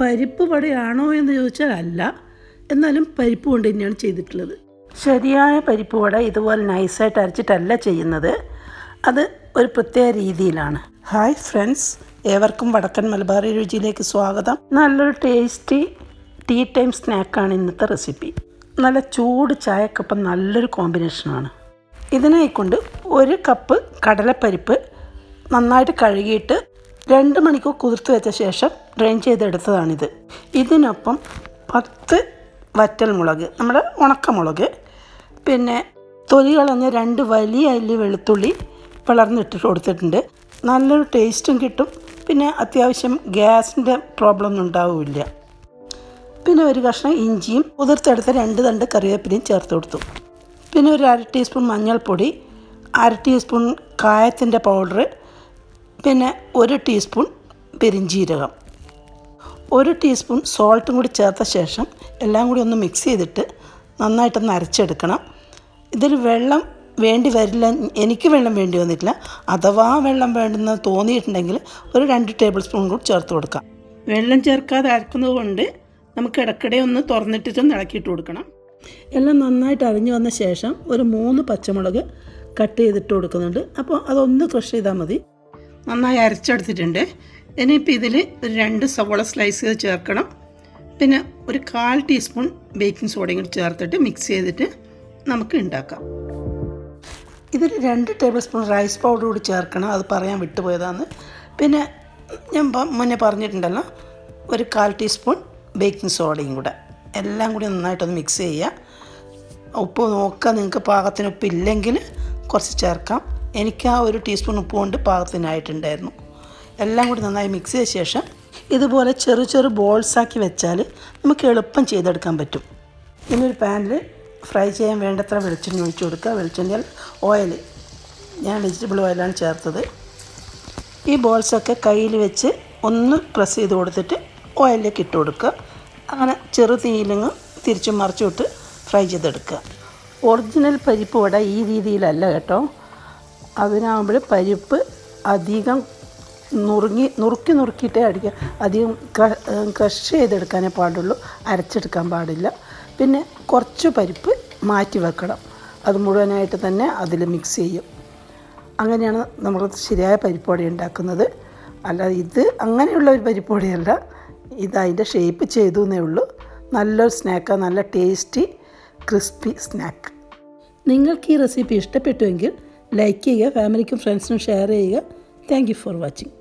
പരിപ്പ് വടയാണോ എന്ന് ചോദിച്ചാൽ അല്ല. എന്നാലും പരിപ്പ് കൊണ്ട് തന്നെയാണ് ചെയ്തിട്ടുള്ളത്. ശരിയായ പരിപ്പ് വട ഇതുപോലെ നൈസായിട്ട് അരച്ചിട്ടല്ല ചെയ്യുന്നത്. അത് ഒരു പ്രത്യേക രീതിയിലാണ്. ഹായ് ഫ്രണ്ട്സ് ഏവർക്കും വടക്കൻ മലബാറി രുചിയിലേക്ക് സ്വാഗതം. നല്ലൊരു ടേസ്റ്റി ടീ ടൈം സ്നാക്കാണ് ഇന്നത്തെ റെസിപ്പി നല്ല ചൂട് ചായക്കൊപ്പം നല്ലൊരു കോമ്പിനേഷനാണ് ഇതിനായിക്കൊണ്ട് ഒരു കപ്പ് കടലപ്പരിപ്പ് നന്നായിട്ട് കഴുകിയിട്ട് രണ്ട് മണിക്കൂർ കുതിർത്ത് വെച്ച ശേഷം ഡ്രെയിൻ ചെയ്തെടുത്തതാണിത്. ഇതിനൊപ്പം പത്ത് വറ്റൽ മുളക് നമ്മുടെ ഉണക്കമുളക് പിന്നെ തൊലി കളഞ്ഞ രണ്ട് വലിയ അല്ലി വെളുത്തുള്ളി പിളർന്നിട്ട് കൊടുത്തിട്ടുണ്ട്. നല്ലൊരു ടേസ്റ്റും കിട്ടും. പിന്നെ അത്യാവശ്യം ഗ്യാസിന്റെ പ്രോബ്ലം ഒന്നും ഉണ്ടാവില്ല പിന്നെ ഒരു കഷ്ണം ഇഞ്ചിയും കുതിർത്തെടുത്ത രണ്ട് തണ്ട് കറിവേപ്പിലയും ചേർത്ത് കൊടുത്തു. പിന്നെ ഒരു അര ടീസ്പൂൺ മഞ്ഞൾപ്പൊടി അര ടീസ്പൂൺ കായത്തിന്റെ പൗഡർ പിന്നെ ഒരു ടീസ്പൂൺ പെരിഞ്ജീരകം ഒരു ടീസ്പൂൺ സോൾട്ടും കൂടി ചേർത്ത ശേഷം എല്ലാം കൂടി ഒന്ന് മിക്സ് ചെയ്തിട്ട് നന്നായിട്ടൊന്ന് അരച്ചെടുക്കണം. ഇതിൽ വെള്ളം വേണ്ടി വരില്ല എനിക്ക് വെള്ളം വേണ്ടി വന്നിട്ടില്ല. അഥവാ വെള്ളം വേണ്ടെന്ന് തോന്നിയിട്ടുണ്ടെങ്കിൽ ഒരു രണ്ട് ടേബിൾ സ്പൂൺ കൂടി ചേർത്ത് കൊടുക്കാം. വെള്ളം ചേർക്കാതെ അരക്കുന്നത് കൊണ്ട് നമുക്ക് ഇടയ്ക്കിടെ ഒന്ന് തുറന്നിട്ടിട്ട് ഇളക്കിയിട്ട് കൊടുക്കണം. എല്ലാം നന്നായിട്ട് അരിഞ്ഞു വന്ന ശേഷം ഒരു മൂന്ന് പച്ചമുളക് കട്ട് ചെയ്തിട്ട് കൊടുക്കുന്നുണ്ട്. അപ്പോൾ അതൊന്ന് ക്രഷ് ചെയ്താൽ മതി. നന്നായി അരച്ചെടുത്തിട്ടുണ്ട്. ഇനിയിപ്പോൾ ഇതിൽ ഒരു രണ്ട് സവോള സ്ലൈസ് ചെയ്ത് ചേർക്കണം. പിന്നെ ഒരു കാൽ ടീസ്പൂൺ ബേക്കിംഗ് സോഡയും കൂടി ചേർത്തിട്ട് മിക്സ് ചെയ്തിട്ട് നമുക്ക് ഉണ്ടാക്കാം ഇതിൽ രണ്ട് ടേബിൾ സ്പൂൺ റൈസ് പൗഡർ കൂടി ചേർക്കണം. അത് പറയാൻ വിട്ടുപോയതാണ്. പിന്നെ ഞാൻ മുന്നേ പറഞ്ഞിട്ടുണ്ടല്ലോ ഒരു കാൽ ടീസ്പൂൺ ബേക്കിംഗ് സോഡയും കൂടെ. എല്ലാം കൂടി നന്നായിട്ടൊന്ന് മിക്സ് ചെയ്യുക. ഉപ്പ് നോക്കുക നിങ്ങൾക്ക് പാകത്തിന് ഉപ്പ് ഇല്ലെങ്കിൽ കുറച്ച് ചേർക്കാം. എനിക്ക് ആ ഒരു ടീസ്പൂൺ ഉപ്പ് കൊണ്ട് പാകത്തിനായിട്ടുണ്ടായിരുന്നു. എല്ലാം കൂടി നന്നായി മിക്സ് ചെയ്ത ശേഷം ഇതുപോലെ ചെറു ചെറു ബോൾസാക്കി വെച്ചാൽ നമുക്ക് എളുപ്പം ചെയ്തെടുക്കാൻ പറ്റും. ഇനി ഒരു പാനിൽ ഫ്രൈ ചെയ്യാൻ വേണ്ടത്ര വെളിച്ചെണ്ണ ഒഴിച്ചു കൊടുക്കുക. വെളിച്ചെണ്ണയിൽ ഓയിൽ ഞാൻ വെജിറ്റബിൾ ഓയിലാണ് ചേർത്തത്. ഈ ബോൾസൊക്കെ കയ്യിൽ വെച്ച് ഒന്ന് പ്രസ് ചെയ്ത് കൊടുത്തിട്ട് ഓയിലിലേക്ക് ഇട്ട് കൊടുക്കുക. അങ്ങനെ ചെറു തീയിലങ്ങ് തിരിച്ചും മറിച്ചും ഇട്ട് ഫ്രൈ ചെയ്തെടുക്കുക. ഒറിജിനൽ പരിപ്പ് വട ഈ രീതിയിലല്ല കേട്ടോ. അതിനാകുമ്പോൾ പരിപ്പ് അധികം നുറുങ്ങി നുറുക്കി നുറുക്കിയിട്ടേ അടിക്കുക അധികം ക്രഷ് ചെയ്തെടുക്കാനേ പാടുള്ളൂ. അരച്ചെടുക്കാൻ പാടില്ല. പിന്നെ കുറച്ച് പരിപ്പ് മാറ്റി വെക്കണം. അത് മുഴുവനായിട്ട് തന്നെ അതിൽ മിക്സ് ചെയ്യും. അങ്ങനെയാണ് നമ്മൾ ശരിയായ പരിപ്പുവട ഉണ്ടാക്കുന്നത്. അല്ല ഇത് അങ്ങനെയുള്ള ഒരു പരിപ്പുവടയല്ല. ഇത് അതിന്റെ ഷേപ്പ് ചെയ്തു എന്നേ ഉള്ളൂ. നല്ലൊരു സ്നാക്കാണ് നല്ല ടേസ്റ്റി ക്രിസ്പി സ്നാക്ക് നിങ്ങൾക്ക് ഈ റെസിപ്പി ഇഷ്ടപ്പെട്ടുവെങ്കിൽ ലൈക്ക് ചെയ്യുക ഫാമിലിക്കും ഫ്രണ്ട്സിനും ഷെയർ ചെയ്യുക. Thank for watching